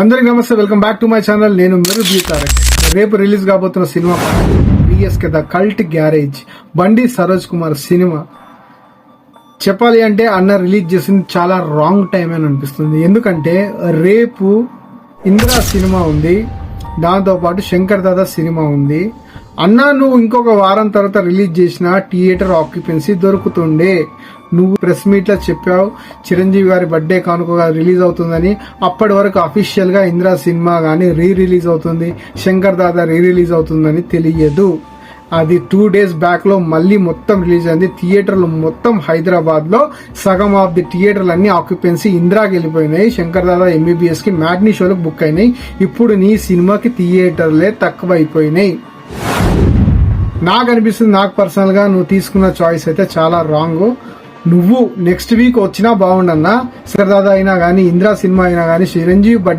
అందరికి నమస్తే welcome back to my channel. నేను మెరు తారక్ రేపు రిలీజ్ కాబోతున్న cinema BSK the cult garage. Bandi Saroj Kumar cinema. చెప్పాలి అంటే అన్న రిలీజ్ చేసింది చాలా రాంగ్ టైం అని అనిపిస్తుంది. ఎందుకంటే రేపు ఇందిరా సినిమా ఉంది. దాంతోపాటు శంకర్ దాదా సినిమా ఉంది. అన్నా నువ్వు ఇంకొక వారం తర్వాత రిలీజ్ చేసిన థియేటర్ ఆక్యుపెన్సీ దొరుకుతుండే. నువ్వు ప్రెస్ మీట్లో చెప్పావు చిరంజీవి గారి బర్త్డే కానుకగా రిలీజ్ అవుతుందని. అప్పటి వరకు అఫీషియల్గా ఇందిరా సినిమా కానీ రీ రిలీజ్ అవుతుంది శంకర్ దాదా రీ రిలీజ్ అవుతుందని తెలియదు. అది టూ డేస్ బ్యాక్లో మళ్ళీ మొత్తం రిలీజ్ అయింది. థియేటర్లు మొత్తం హైదరాబాద్లో సగం ఆఫ్ ది థియేటర్లు అన్ని ఆక్యుపెన్సీ ఇందిరాకి వెళ్ళిపోయినాయి. శంకర్ దాదా ఎంబీబీఎస్కి మ్యాట్నీ షోలకు బుక్ అయినాయి. ఇప్పుడు నీ సినిమాకి థియేటర్లే తక్కువ అయిపోయినాయి నాకు అనిపిస్తుంది నాకు పర్సనల్గా నువ్వు తీసుకున్న చాయిస్ అయితే చాలా రాంగ్ నువ్వు నెక్స్ట్ వీక్ వచ్చినా బాగుండన్నా శంకర్ దాదా అయినా కానీ ఇందిరా సినిమా అయినా కానీ చిరంజీవి